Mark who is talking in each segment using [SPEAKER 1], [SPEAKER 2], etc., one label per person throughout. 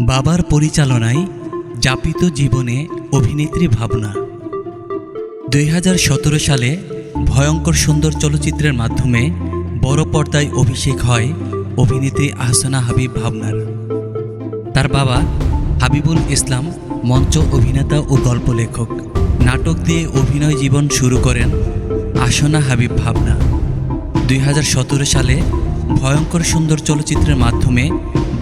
[SPEAKER 1] বাবার পরিচালনায় যাপিত জীবনে অভিনেত্রী ভাবনা। দুই হাজার সতেরো সালে ভয়ঙ্কর সুন্দর চলচ্চিত্রের মাধ্যমে বড় পর্দায় অভিষেক হয় অভিনেত্রী আহসানা হাবিব ভাবনার। তার বাবা হাবিবুল ইসলাম মঞ্চ অভিনেতা ও গল্প লেখক। নাটক দিয়ে অভিনয় জীবন শুরু করেন আসনা হাবিব ভাবনা। দুই হাজার সতেরো সালে ভয়ঙ্কর সুন্দর চলচ্চিত্রের মাধ্যমে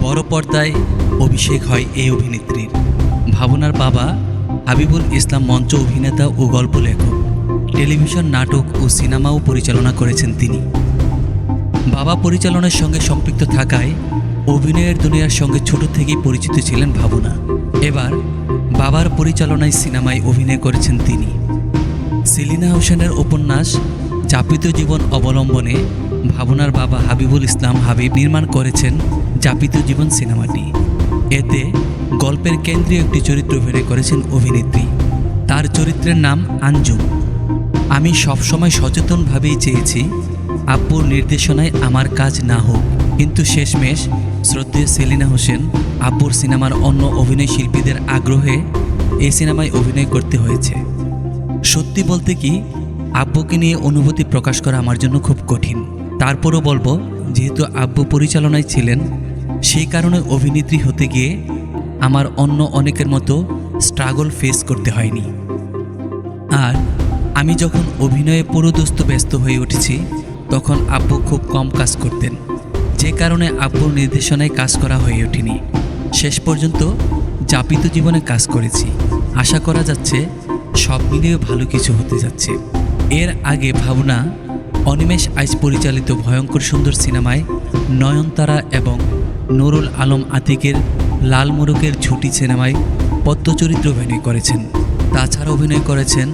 [SPEAKER 1] বড় পর্দায় অভিষেক হয় এই অভিনেত্রীর। ভাবনার বাবা হাবিবুল ইসলাম মঞ্চ অভিনেতা ও গল্প লেখক, টেলিভিশন নাটক ও সিনেমাও পরিচালনা করেছেন তিনি। বাবা পরিচালনার সঙ্গে সম্পৃক্ত থাকায় অভিনয়ের দুনিয়ার সঙ্গে ছোট থেকেই পরিচিত ছিলেন ভাবনা। এবার বাবার পরিচালনায় সিনেমায় অভিনয় করেছেন তিনি। সেলিনা হোসেনের উপন্যাস যাপিত জীবন অবলম্বনে ভাবনার বাবা হাবিবুল ইসলাম হাবিব নির্মাণ করেছেন যাপিত জীবন সিনেমাটি। এতে গল্পের কেন্দ্রীয় একটি চরিত্র অভিনয় করেছেন অভিনেত্রী। তার চরিত্রের নাম আঞ্জুম আমি সবসময় সচেতনভাবেই চেয়েছি আব্বুর নির্দেশনায় আমার কাজ না হোক। কিন্তু শেষমেশ শ্রদ্ধেয় সেলিনা হোসেন আব্বুর সিনেমার অন্য অভিনয় শিল্পীদের আগ্রহে এই সিনেমায় অভিনয় করতে হয়েছে। সত্যি বলতে কি, আব্বুকে নিয়ে অনুভূতি প্রকাশ করা আমার জন্য খুব কঠিন। তারপরও বলব, যেহেতু আব্বু পরিচালনায় ছিলেন সেই কারণে অভিনেত্রী হতে গিয়ে আমার অন্য অনেকের মতো স্ট্রাগল ফেস করতে হয়নি। আর আমি যখন অভিনয়ে পুরোদস্ত ব্যস্ত হয়ে উঠেছি, তখন আব্বু খুব কম কাজ করতেন। যে কারণে আব্বুর নির্দেশনায় কাজ করা হয়ে ওঠেনি। শেষ পর্যন্ত যাপিত জীবনে কাজ করেছি। আশা করা যাচ্ছে সব মিলিয়ে ভালো কিছু হতে যাচ্ছে। এর আগে ভাবনা, অনিমেষ আইজ পরিচালিত ভয়ঙ্কর সুন্দর সিনেমায় নয়নতারা এবং নুরুল আলম আতিকের লাল মোরকের সিনেমায় পদ্মচরিত্র অভিনয় করেছেন। তাছাড়া অভিনয় করেছেন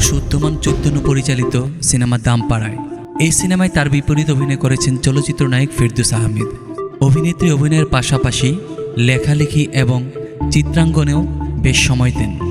[SPEAKER 1] শুদ্ধমান চৈতন্য পরিচালিত সিনেমা দামপাড়ায়। এই সিনেমায় তার বিপরীত অভিনয় করেছেন চলচ্চিত্র নায়ক ফিরদুস আহমেদ। অভিনেত্রী অভিনয়ের পাশাপাশি লেখালেখি এবং চিত্রাঙ্গনেও বেশ সময় দেন।